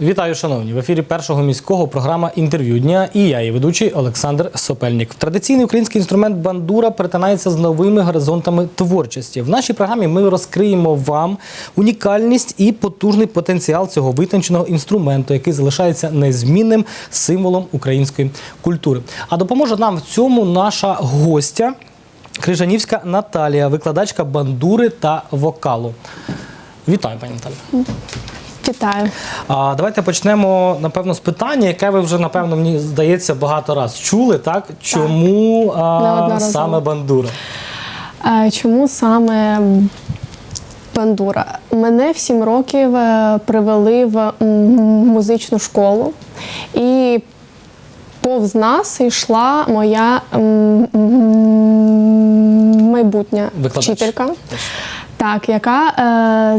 Вітаю, шановні! В ефірі першого міського програма інтерв'ю дня і я, її ведучий Олександр Сопельник. Традиційний український інструмент бандура перетинається з новими горизонтами творчості. В нашій програмі ми розкриємо вам унікальність і потужний потенціал цього витонченого інструменту, який залишається незмінним символом української культури. А допоможе нам в цьому наша гостя Крижанівська Наталія, викладачка бандури та вокалу. Вітаю, пані Наталя. Вітаю. А давайте почнемо напевно з питання, яке ви вже напевно мені здається багато раз чули. Так чому а, саме бандура? Е, Чому саме бандура? Мене в сім років е, привели в музичну школу, і повз нас йшла моя майбутня Викладач. вчителька, так, яка е,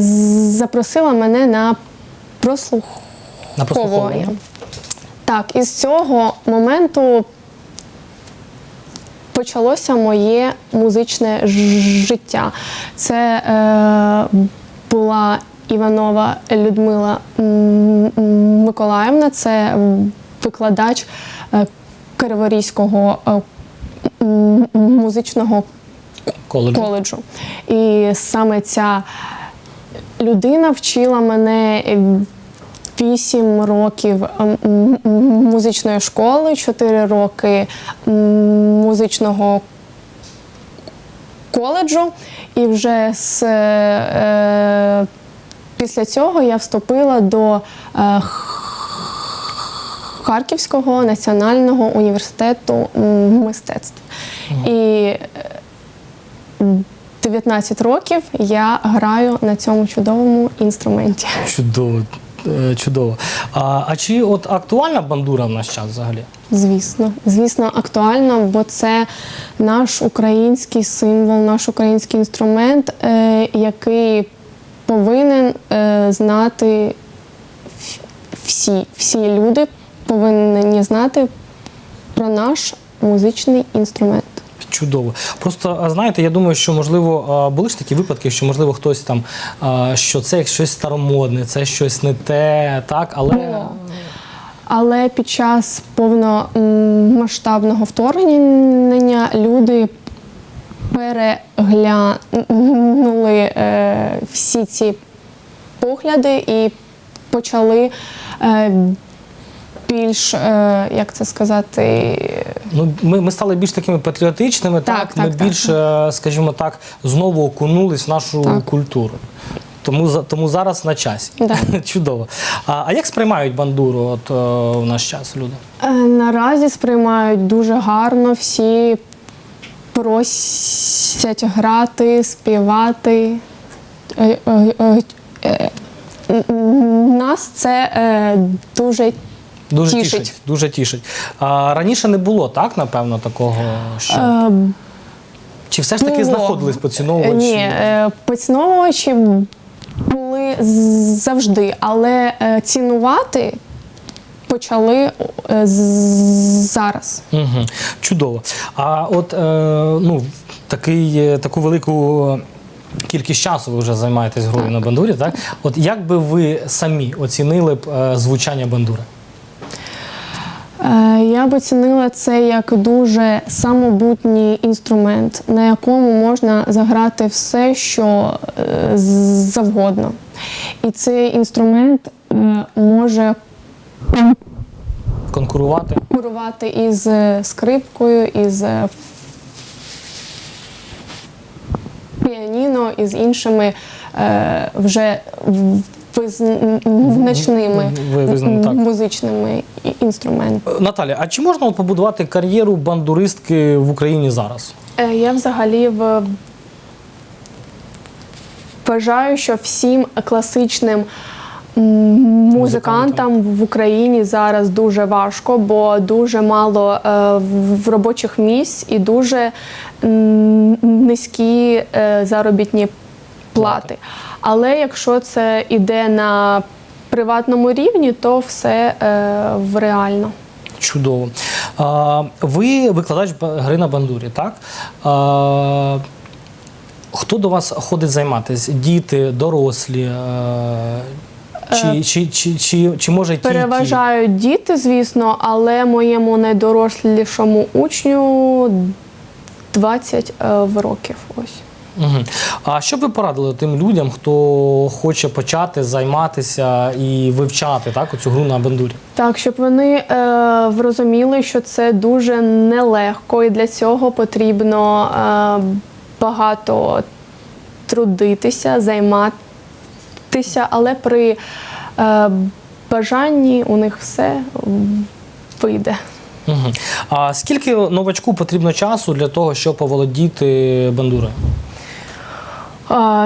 запросила мене на прослуховування. Так, і з цього моменту почалося моє музичне життя. Це е, була Іванова Людмила Миколаївна, це викладач е, Криворізького е, музичного Коледжу. коледжу. І саме ця людина вчила мене вісім років м, м, м, музичної школи, чотири роки музичного коледжу. І вже з, е, після цього я вступила до е, Харківського національного університету мистецтв. І е, 19 років я граю на цьому чудовому інструменті. Чудово. Е, Чудово. А, а чи от актуальна бандура в наш час взагалі? Звісно, звісно, актуально, бо це наш український символ, наш український інструмент, е, який повинен е, знати всі, всі люди повинні знати про наш музичний інструмент. Чудово. Просто знаєте, я думаю, що можливо були ж такі випадки, що можливо хтось там, що це щось старомодне, це щось не те, так, але Але під час повномасштабного вторгнення люди переглянули е, всі ці погляди і почали е, більш, е, як це сказати, Ну, ми, ми стали більш такими патріотичними, так, Так, ми так, так. більш, е, скажімо так, знову окунулись в нашу Так. культуру. Тому, тому зараз на часі. Да. Чудово. А, а як сприймають бандуру от, е, в наш час люди? Е, Наразі сприймають дуже гарно, всі просять грати, співати. Е, е, е, е, Нас це е, дуже Дуже Тішить. тішить. Дуже тішить. А, раніше не було, так, напевно, такого, що. е, Чи все ж таки було. знаходились поціновувачі? Ні, е, поціновувачі були завжди, але е, цінувати почали е, зараз. Угу. Чудово. А от е, ну, такий, е, таку велику кількість часу ви вже займаєтесь грою на бандурі, так? От як би ви самі оцінили б е, звучання бандури? Е, Я б оцінила це як дуже самобутній інструмент, на якому можна заграти все, що е, завгодно. І цей інструмент е, може Конкурувати? конкурувати із скрипкою, із піаніно, із іншими вже визначними Ви- музичними і- інструментами. Е, Наталя, а чи можна от побудувати кар'єру бандуристки в Україні зараз? Е, Я взагалі в... вважаю, що всім класичним музикантам в Україні зараз дуже важко, бо дуже мало е, в- робочих місць і дуже низькі заробітні плати. Але якщо це йде на приватному рівні, то все е, в реально. Чудово. А, ви викладач гри на бандурі, так? А, хто до вас ходить займатися? Діти, дорослі? Е, Чи, чи, чи, чи, чи може ті, ті? Діти, звісно, але моєму найдорослішому учню 20 е, років. Ось. Угу. А що б ви порадили тим людям, хто хоче почати займатися і вивчати так, оцю гру на бандурі? Так, щоб вони е, зрозуміли, що це дуже нелегко, і для цього потрібно е, багато трудитися, займатися, але при е, бажанні у них все вийде. Угу. А скільки новачку потрібно часу для того, щоб оволодіти бандурою?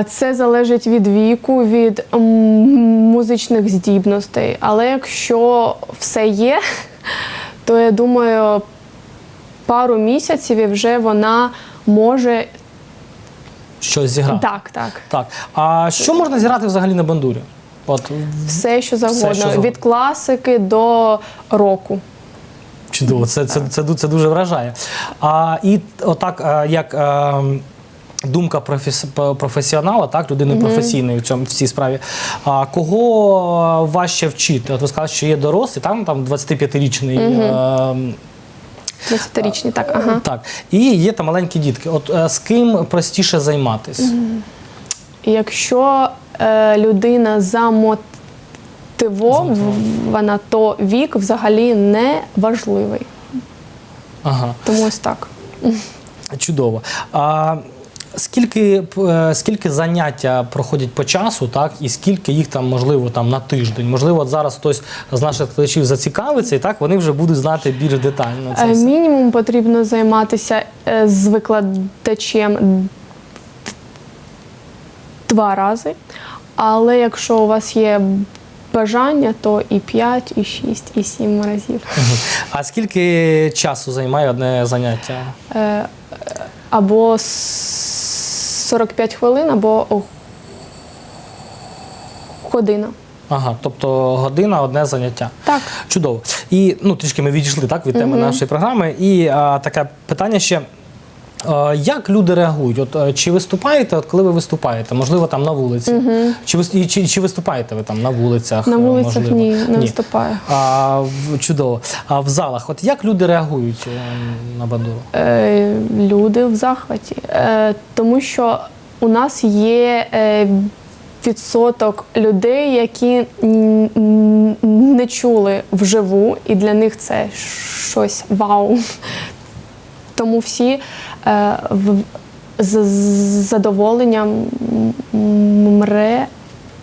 Це залежить від віку, від музичних здібностей. Але якщо все є, то я думаю, пару місяців і вже вона може. Щось зіграти? Так, так. Так. А що можна зіграти взагалі на бандурі? От Все, що завгодно. що завгодно. Від класики до року. Чудово, це, це, це, ду- це дуже вражає. А, і отак, як а, думка професі, професіонала, так, людини професійної в, цьому, в цій справі, а, кого важче вчити? От ви сказали, що є дорослі, там, там 25-річний. а, 20-річні, так, ага. Так, і є там маленькі дітки. От е, з ким простіше займатися? Якщо е, людина замотивована, то вік взагалі не важливий. Ага. Тому ось так. Чудово. А скільки, е, скільки заняття проходять по часу, так, і скільки їх там, можливо, там на тиждень? Можливо, от зараз хтось з наших глядачів зацікавиться, і так вони вже будуть знати більш детально це Е, все. Мінімум потрібно займатися е, з викладачем два рази. Але якщо у вас є бажання, то і 5, і 6, і 7 разів. А скільки часу займає одне заняття? Або 45 хвилин, або година. Ага, тобто година одне заняття. Так. Чудово. І ну, трішки ми відійшли так, від теми нашої програми. І а, таке питання ще. А, Як люди реагують? От е, чи виступаєте, от коли ви виступаєте? Можливо, там на вулиці? Чи, вис- і чи, чи виступаєте ви там на вулицях? На е, вулицях можливо? ні, не виступаю. А, чудово. А в залах, от як люди реагують е, на бандуру? Е, люди в захваті. Е, тому що у нас є е, відсоток людей, які не чули вживу, і для них це щось вау. Тому всі е, з, з задоволенням мре.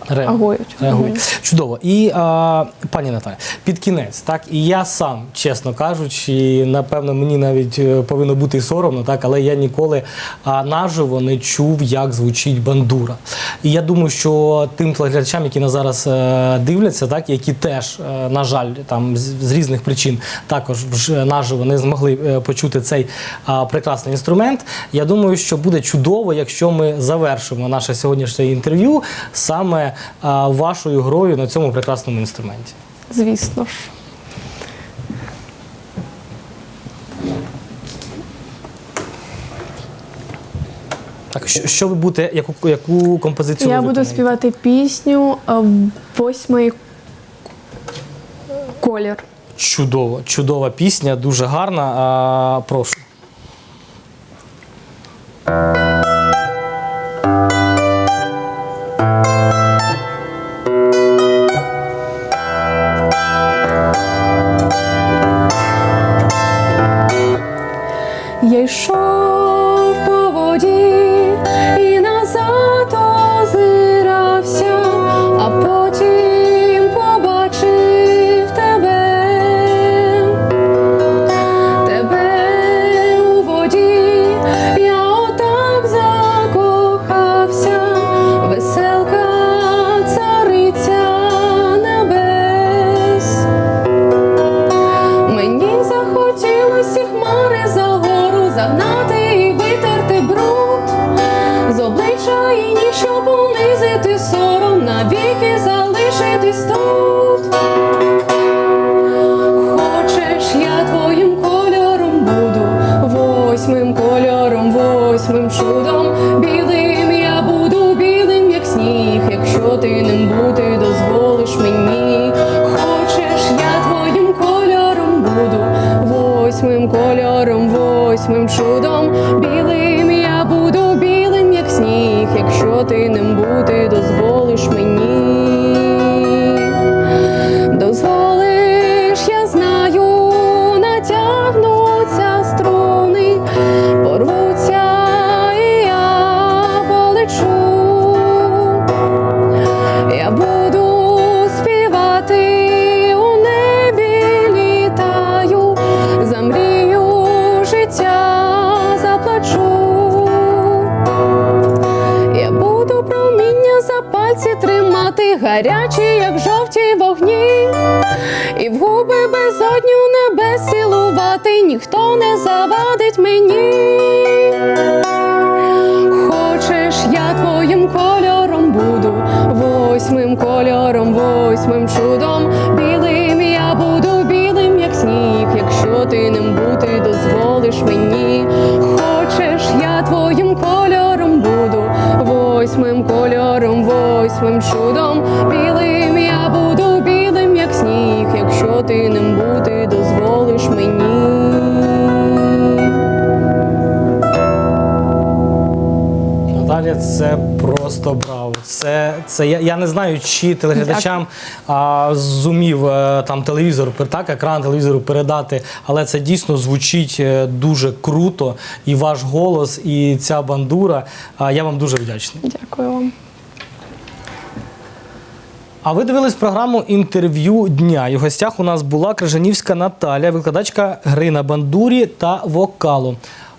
Реагують. Реагують. Чудово. І а, пані Наталя, під кінець, так, і я сам, чесно кажучи, напевно, мені навіть е, повинно бути соромно, так, але я ніколи а, наживо не чув, як звучить бандура. І я думаю, що тим телеглядачам, які нас зараз е, дивляться, так, які теж, е, на жаль, там з, з різних причин також вже наживо не змогли е, почути цей а, прекрасний інструмент. Я думаю, що буде чудово, якщо ми завершимо наше сьогоднішнє інтерв'ю саме а, вашою грою на цьому прекрасному інструменті. Звісно ж. Так, що, що ви будете, яку, яку композицію Я буду співати пісню е, восьмий колір. Чудово, чудова пісня, дуже гарна. А, прошу. Я це просто браво. Це, це я, я не знаю, чи телеглядачам а, зумів е, там телевізор, так, екран телевізору передати, але це дійсно звучить е, дуже круто. І ваш голос, і ця бандура. А, я вам дуже вдячний. Дякую вам. А ви дивились програму інтерв'ю дня. І в гостях у нас була Крижанівська Наталя, викладачка гри на бандурі та вокалу.